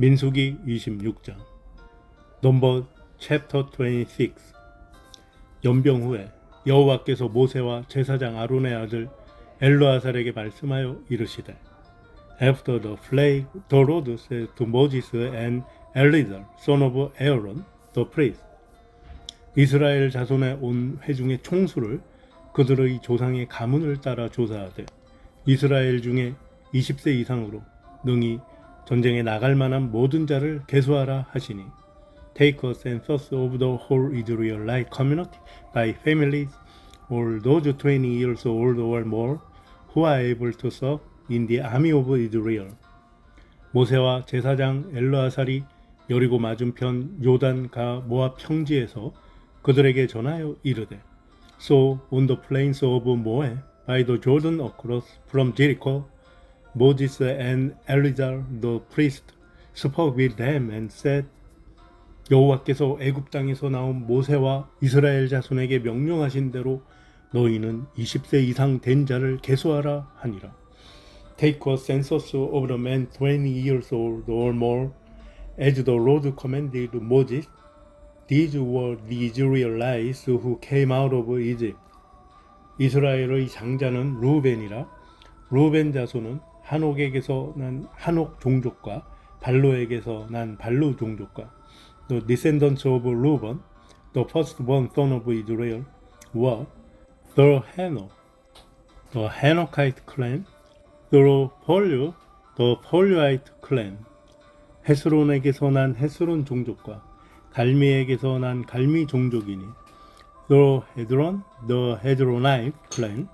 민수기 26장. 넘버 챕터 26 연병 후에 여호와께서 모세와 제사장 아론의 아들 엘르아살에게 말씀하여 이르시되 After the plague the Lord said to Moses and Eleazar son of Aaron the priest 이스라엘 자손의 온 회중의 총수를 그들의 조상의 가문을 따라 조사하되 이스라엘 중에 20세 이상으로 능히 전쟁에 나갈 만한 모든 자를 계수하라 하시니 Take a census of the whole Israelite community by families, all those 20 years old or more who are able to serve in the army of Israel. 모세와 제사장 엘르아살이 여리고 맞은편 요단가 모압 평지에서 그들에게 전하여 이르되 So on the plains of Moab by the Jordan across from Jericho Moses and Eleazar the priest spoke with them and said 여호와께서 애굽 땅에서 나온 모세와 이스라엘 자손에게 명령하신 대로 너희는 20세 이상 된 자를 계수하라 하니라. Take a census of the men 20 years old or more, as the Lord commanded Moses. These were the Israelites who came out of Egypt. 이스라엘의 장자는 루벤이라 루벤 자손은 한옥에게서 난 한옥 종족과 발로에게서 난 발로 종족과 the descendants of Reuben, the firstborn son of Israel, were the Hanok, the Hanokite clan, the Polyu, the Polyite clan, 헤스론에게서 난 헤스론 종족과 갈미에게서 난 갈미 종족이니 the Hedron, the Hedronite clan,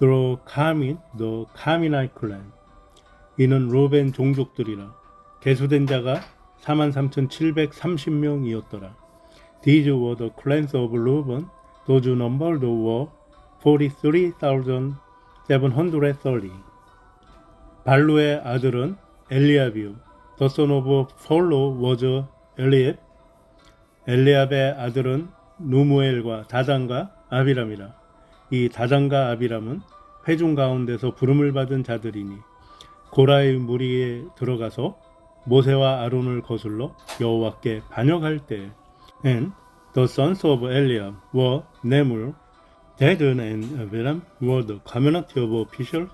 the Carmin, the Carminite clan. 이는 루벤 종족들이라 개수된 자가 43,730명이었더라. These were the clans of Reuben. Those numbered were 43,730. 발루의 아들은 엘리압이요. The son of Pholo was Eliab. 엘리압의 아들은 누무엘과 다단과 아비람이라. 이 다단과 아비람은 회중 가운데서 부름을 받은 자들이니 고라의 무리에 들어가서 모세와 아론을 거슬러 여호와께 반역할 때 and the sons of Eliab were Nemur, Dadan and Abiram were the community of officials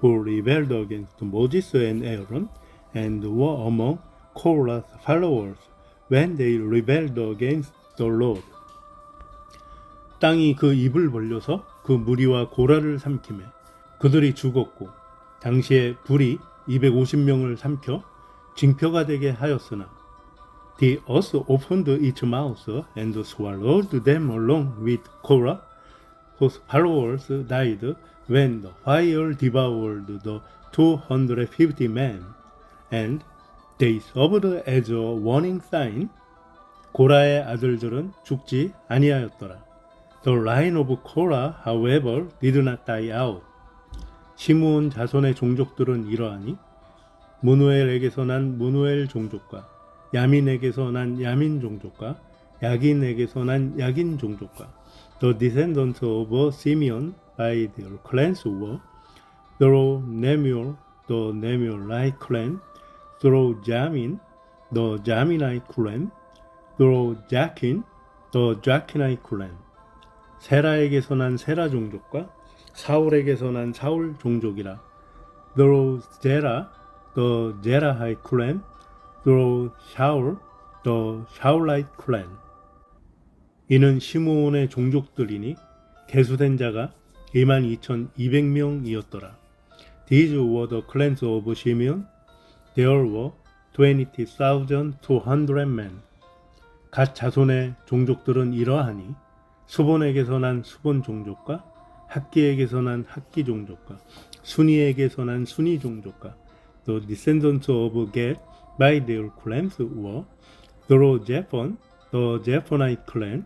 who rebelled against Moses and Aaron and were among Korah's followers when they rebelled against the Lord. 땅이 그 입을 벌려서 그 무리와 고라를 삼키매 그들이 죽었고 당시에 불이 250명을 삼켜 징표가 되게 하였으나 The earth opened its mouth and swallowed them along with Korah, whose followers died when the fire devoured the 250 men, and they served as a warning sign. 고라의 아들들은 죽지 아니하였더라. The line of Korah, however, did not die out. 시므온 자손의 종족들은 이러하니 무누엘에게서 난 무누엘 종족과 야민에게서 난 야민 종족과 야긴에게서 난 야긴 종족과 The descendants of Simeon by their clans were through Nemuel, the Nemuelite clan, through Jamin, the Jaminite clan, through Jakin, the Jakinite clan. 세라에게서 난 세라 종족과 사울에게서 난 사울 종족이라. through 제라, the Zerahite clan, through Shaul, the Shaulite clan. 이는 시므온의 종족들이니 개수된 자가 22,200명이었더라. These were the clans of Simeon. There were 20,200 men. 각 자손의 종족들은 이러하니 수본에게서 난 수본 종족과 학기에게서 난 학기 종족과 순이에게서 난 순이 종족과 the descendants of Gad by their clans were through Jephon, the Jephonite clan,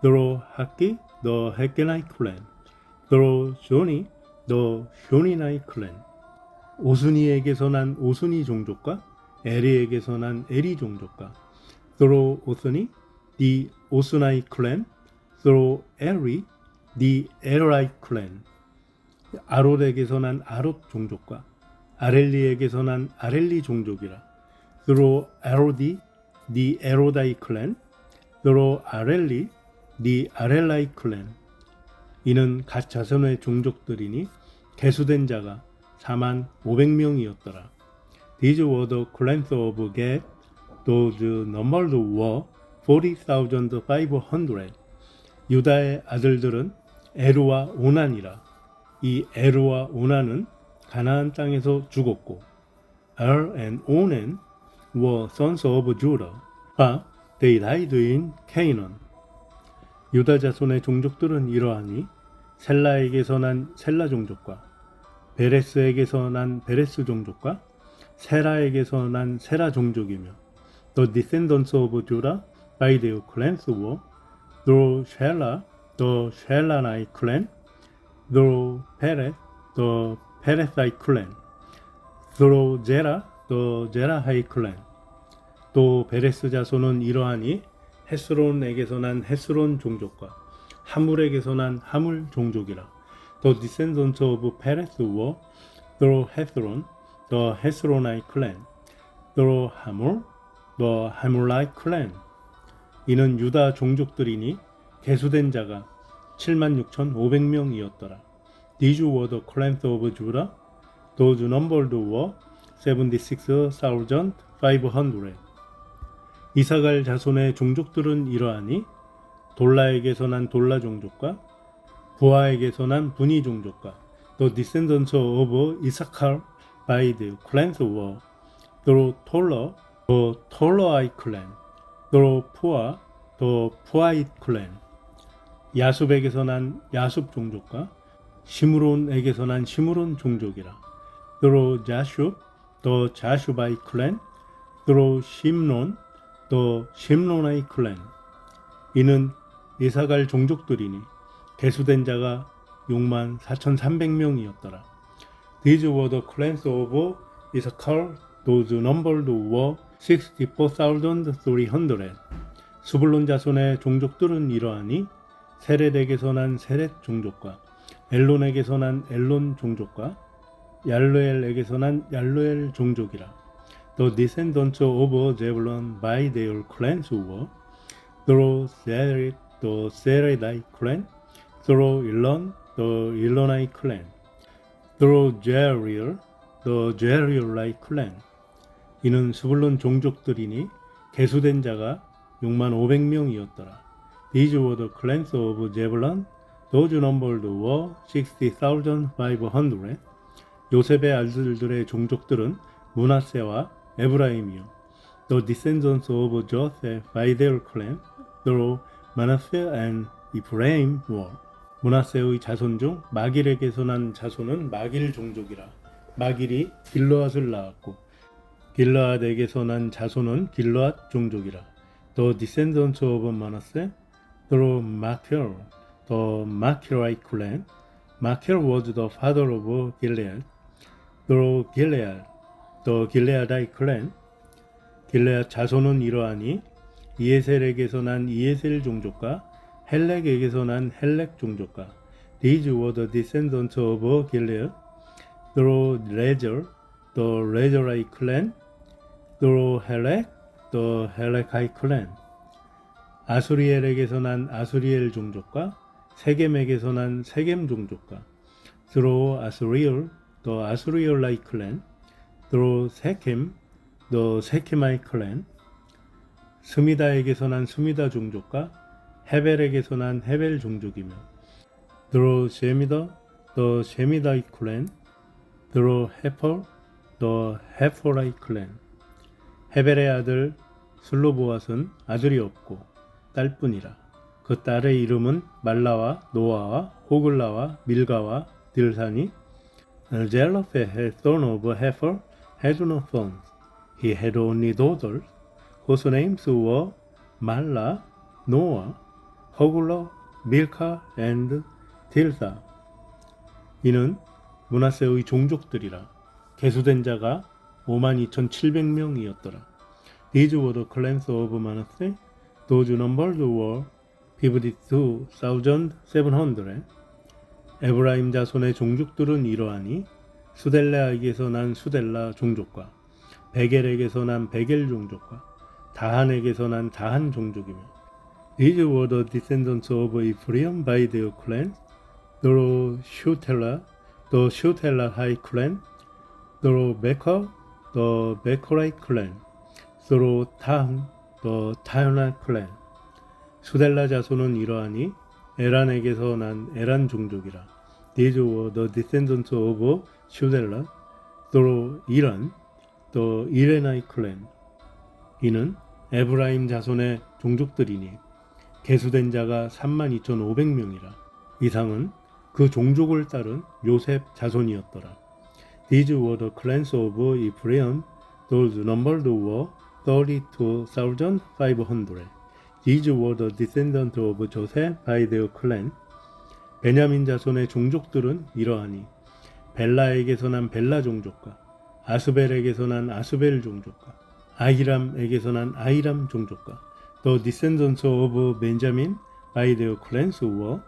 through Hakki, the Hakkenite clan, through Shoni, the Shonite clan. 오순이에게서 난 오순이 종족과 에리에게서 난 에리 종족과 through 오순이, the 오순아이 clan, through 에리, the 에라이 clan. 아롯에게서 난 아롯 종족과 아렐리에게서 난 아렐리 종족이라. through Arodi, the Arodai clan, through Arelli, the Arellai clan. 이는 각 자손의 종족들이니 개수된 자가 4만 500명이었더라. These were the clans of Gad, those numbered were 40,500. 유다의 아들들은 에루와 오난이라. 이 에루와 오난은 가나안 땅에서 죽었고, Er and Onan were sons of Judah, but they died in Canaan. 유다 자손의 종족들은 이러하니 셀라에게서 난 셀라 종족과 베레스에게서 난 베레스 종족과 세라에게서 난 세라 종족이며 The descendants of Judah by their clans were through Shelah, the Shelanite clan, through Perez, the Perezite clan, through Zerah, the Zerahite clan. 또 베레스 자손은 이러하니 헤스론에게서 난 헤스론 종족과 하물에게서 난 하물 종족이라. The descendants of Perez were through Hezron, the Hezronite clan, through Hamul, the Hamulite clan. 이는 유다 종족들이니 개수된 자가 76,500명이었더라. These were the clans of Judah. Those numbered were 76,500. 이사갈 자손의 종족들은 이러하니 돌라에게서 난 돌라 종족과 부하에게서 난 분이 종족과 The descendants of Issachar by the clans were through Tola, the Tolaite clan, through Pua, the Puite clan. 야숲에게서 난 야숲 종족과 시므론에게서 난 시므론 종족이라. through Jashub, the Jashubite clan, through Shimron, the Shimronite clan. 이는 이사갈 종족들이니 개수된 자가 6만 4,300명이었더라. These were the clans of Issachar, those numbered were 64,300. 수불론 자손의 종족들은 이러하니 세렛에게서 난 세렛 종족과 엘론에게서 난 엘론 종족과 얄로엘에게서 난 얄로엘 종족이라. The descendants of Zebulun by their clans were through Sered, the Seredite clan, through Elon, the Elonite clan, through Jeriel, the Jerielite clan. 이는 수불론 종족들이니 개수된 자가 6만 500명이었더라. These were the clans of Zebulun. Those numbered were 60,500. 요셉의 아들들의 종족들은 문하세와 에브라임이요. The descendants of Joseph by their clan, through Manasseh and Ephraim were. 문하세의 자손 중 마길에게서 난 자손은 마길 종족이라. 마길이 길르앗을 낳았고 길르앗에게서 난 자손은 길르앗 종족이라. The descendants of Manasseh through Machir, the Machirite clan. Machir was the father of Gilead. through Gilead, the Gileadite clan. 길레앗 자손은 이러하니 이에셀에게서 난 이에셀 종족과 헬렉에게서 난 헬렉 종족과 These were the descendants of Gilead through Lezer, the Lezerite clan, through Helek, the Helekite clan. 아수리엘에게서 난 아수리엘 종족과 세겜에게서 난 세겜 종족과 through Asuriel, the Asurielite clan, through Sechem, the Sekemite clan, 스미다에게서 난 스미다 종족과 헤벨에게서 난 헤벨 종족이며 through 셰미다, the Shemidite clan, through 헤퍼, the 헤퍼라이트 clan. 헤벨의 아들 슬로보앗은 아들이 없고 딸뿐이라. 그 딸의 이름은 말라와 노아와 호글라와 밀가와 딜산이 Zelophehad had son of Hefer had no sons. He had only daughters, whose names were Mala, Noah, Hogla, Milka, and Tilsa. 이는 문하세의 종족들이라 개수된 자가 52,700명이었더라. These were the clans of Manasseh. Those numbers were 52,700. 에브라임 자손의 종족들은 이러하니 수델라에게서 난 수델라 종족과 베겔에게서 난 베겔 종족과 다한에게서 난 다한 종족이며 These were the descendants of Ephraim by their clans, through Shutela, the Shutela high clan, through Becher, the Becherite clan, through Tahan, the Tahanite clan. 수델라 자손은 이러하니 에란에게서 난 에란 종족이라. These were the descendants of Shutela, through 이란, the 이레나이 클랜. 이는 에브라임 자손의 종족들이니 개수된 자가 32,500명이라. 이상은 그 종족을 따른 요셉 자손이었더라. These were the clans of Ephraim. Those numbered were 32,500. These were the descendants of Joseph by their clan. 베냐민 자손의 종족들은 이러하니 벨라에게서 난 벨라 종족과 아스벨에게서 난 아스벨 종족과 아히람에게서 난 아히람 종족과 The descendants of Benjamin by their clans were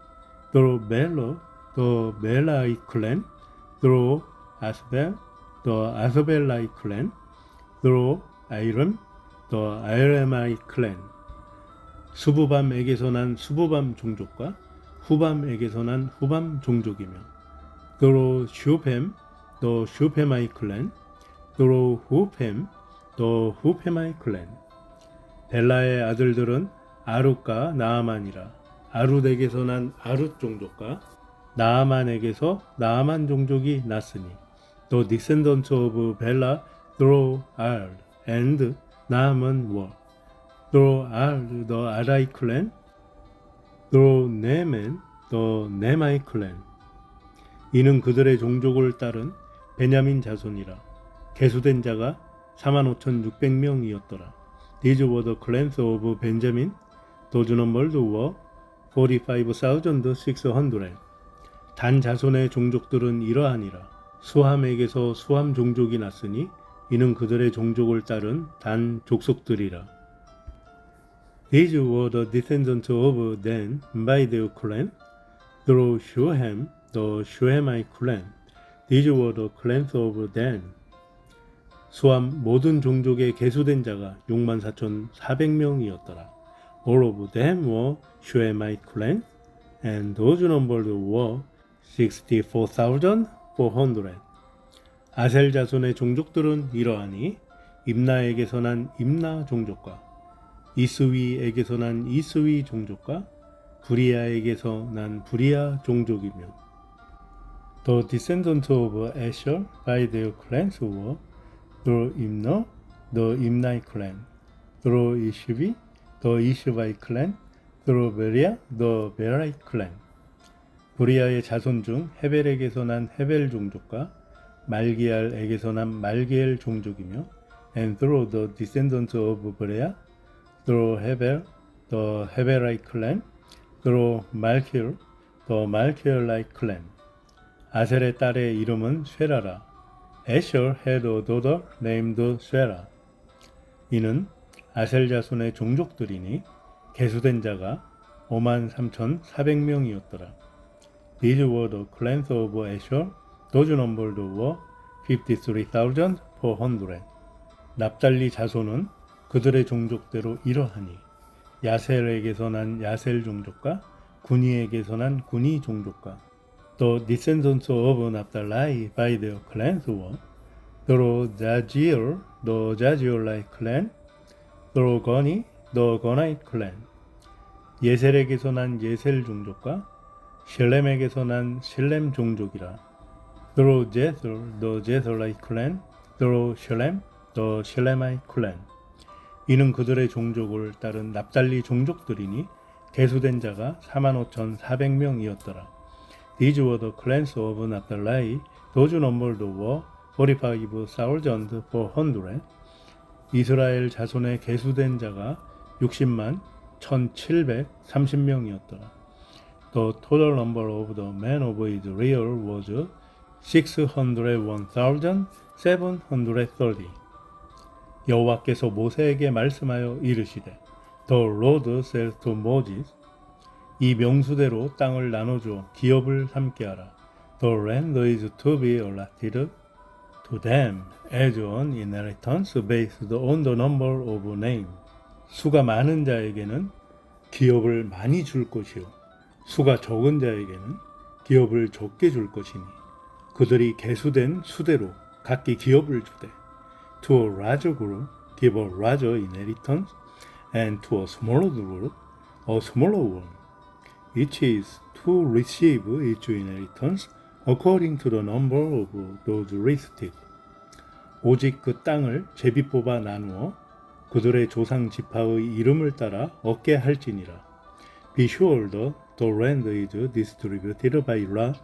through Bela, the Belite clan, through Asbel, the Asbelite clan, Aram, the Aramite clan. 수부밤에게서 난 수부밤 종족과 후밤에게서 난 후밤 종족이며 through 슈팸, the 슈팸ite clan, through 후팸, the 후팸ite clan. 벨라의 아들들은 아룻과 나아만이라 아룻에게서 난 아룻 종족과 나아만에게서 나아만 종족이 났으니 The descendants of Bella through Ar and Naaman were through Ar the Arai clan through Naaman the Namai clan 이는 그들의 종족을 따른 베냐민 자손이라 계수된 자가 45,600명이었더라. These were the clans of Benjamin. Those numbered were 45,600. 단 자손의 종족들은 이러하니라. 수함에게서 수함 종족이 났으니 이는 그들의 종족을 따른 단 족속들이라. These were the descendants of Dan by their clan, through Shuhem, the Shuhemite clan. These were the clans of Dan. 수함 모든 종족의 계수된 자가 64,400명이었더라. All of them were Shuemite clans, and those numbered were 64,400. 아셀 자손의 종족들은 이러하니 임나에게서 난 임나 종족과 이스위에게서 난 이스위 종족과 부리아에게서 난 부리아 종족이며 The descendants of Asher by their clans were through Imno, the Imnai clan, through Ishvi, the Ishvi clan, through Beria, the Berai clan. 부리아의 자손 중 헤벨에게서 난 헤벨 종족과 말기알에게서 난 말기엘 종족이며 and through the descendants of Beria, through Hebel, the Hebelite clan, through Malkiel, the Malkielite clan. 아셀의 딸의 이름은 쉐라라. Asher had a daughter named Sarah. 이는 아셀 자손의 종족들이니 계수된 자가 53,400명이었더라. These were the clans of Asher. Numbered were 53,400. 납달리 자손은 그들의 종족대로 이러하니 야셀에게서 난 야셀 종족과 군이에게서 난 군이 종족과 The descendants of Naphtali by their clans were through Jaziel, the Jazielite clan, through Goni, the Gonite clan. 예셀에게서 난 예셀 종족과 실렘에게서 난 실렘 종족이라. Through Jether, the Jetherite clan, through Shilem, the Shilemite clan. 이는 그들의 종족을 따른 납달리 종족들이니 계수된 자가 45,400명이었더라. These were the clans of Naphtali. Those numbered were 45,400. 이스라엘 자손의 계수된 자가 60만 1,730명이었더라. The total number of the men of Israel was 601,730. 여호와께서 모세에게 말씀하여 이르시되 The Lord said to Moses 이 명수대로 땅을 나눠줘 기업을 삼게 하라. The land is to be allotted to them as an inheritance based on the number of names. 수가 많은 자에게는 기업을 많이 줄 것이요. 수가 적은 자에게는 기업을 적게 줄 것이니 그들이 개수된 수대로 각기 기업을 주되 to a larger group give a larger inheritance and to a smaller group a smaller one. Each is to receive each inheritance according to the number of those listed. 오직 그 땅을 제비 뽑아 나누어 그들의 조상 지파의 이름을 따라 얻게 할지니라. Be sure that the land is distributed by lot,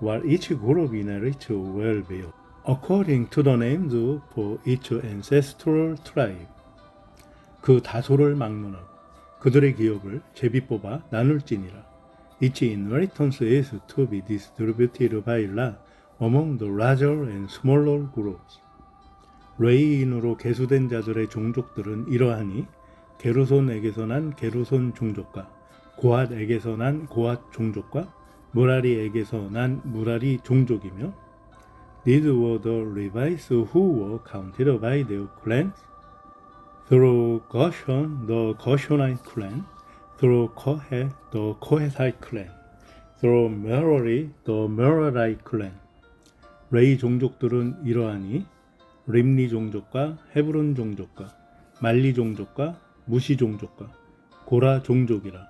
while each group inherits will be according to the names for each ancestral tribe. 그 다소를 막론하고 그들의 기업을 제비 뽑아 나눌지니라. Each inheritance is to be distributed by lot among the larger and smaller groups. 레이인으로 계수된 자들의 종족들은 이러하니 게르손에게서 난 게르손 종족과 고핫에게서 난 고핫 종족과 무라리에게서 난 무라리 종족이며 These were the Levites who were counted by their clans through Gershon, the Gershonite clan, through Kohath, the Kohathite clan, through Merari, the Merarite clan. 레이 종족들은 이러하니 림니 종족과 헤브론 종족과 말리 종족과 무시 종족과 고라 종족이라.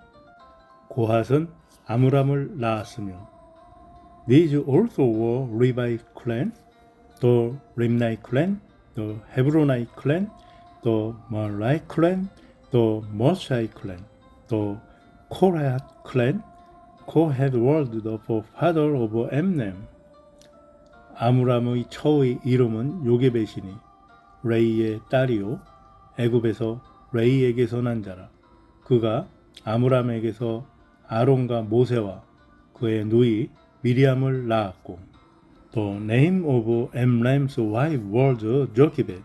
고핫은 아므람을 낳았으며 These also were Levi clan, the Rimnite clan, the Hebronite clan, the Merari clan, the Mosai clan, the Korath clan. Kohath was the father of Emnem. 아므람의 처의 이름은 요게벳이니 레이의 딸이요 애굽에서 레이에게서 난 자라 그가 아므람에게서 아론과 모세와 그의 누이 미리암을 낳았고 The name of Amram's wife was Jochebed,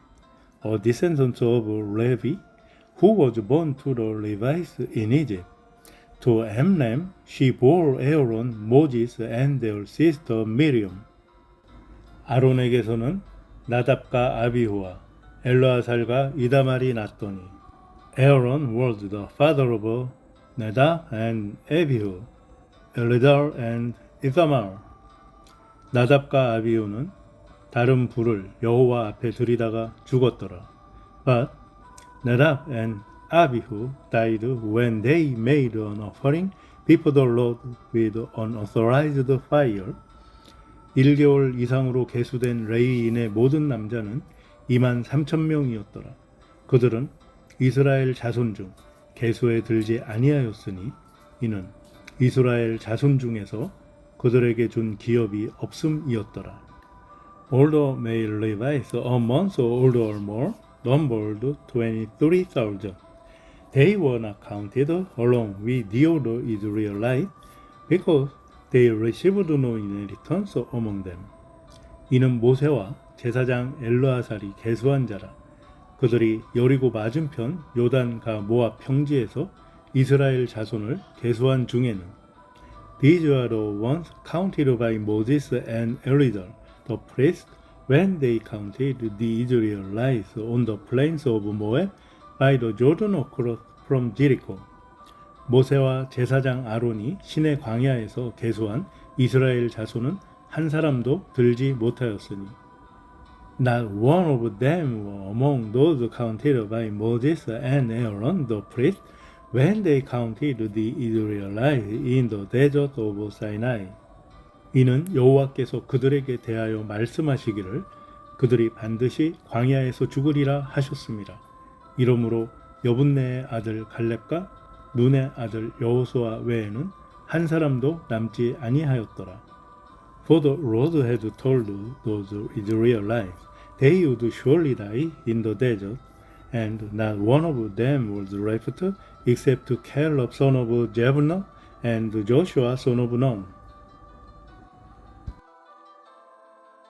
a descendant of Levi, who was born to the Levites in Egypt. To Amram she bore Aaron, Moses, and their sister Miriam. 아론에게서는 나답과 아비후와 엘르아살과 이다말이 났더니 Aaron was the father of Nadab and Abihu, Eleazar and Ithamar. 나답과 아비후는 다른 불을 여호와 앞에 들이다가 죽었더라. But Nadab and Abihu died when they made an offering before the Lord with unauthorized fire. 1개월 이상으로 계수된 레이인의 모든 남자는 2만 3천 명이었더라. 그들은 이스라엘 자손 중 계수에 들지 아니하였으니 이는 이스라엘 자손 중에서 그들에게 준 기업이 없음이었더라. The male Levites a month old or more numbered 23,000. They were not counted along with the other Israelites because they received no inheritance among them. 이는 모세와 제사장 엘르아살이 계수한 자라. 그들이 여리고 맞은편 요단가 모압 평지에서 이스라엘 자손을 계수한 중에는 These are the ones counted by Moses and Eleazar, the priest, when they counted the Israelites on the plains of Moab by the Jordan across from Jericho. 모세와 제사장 아론이 신의 광야에서 계수한 이스라엘 자손은 한 사람도 들지 못하였으니 Not one of them were among those counted by Moses and Aaron the priest when they counted the Israelites in the desert of Sinai. 이는 여호와께서 그들에게 대하여 말씀하시기를 그들이 반드시 광야에서 죽으리라 하셨습니다. 이러므로 여분네의 아들 갈렙과 눈의 아들 여호수아 외에는 한 사람도 남지 아니하였더라. For the Lord had told those Israelites they would surely die in the desert, and not one of them was left except Caleb son of Jephunneh and Joshua son of Nun.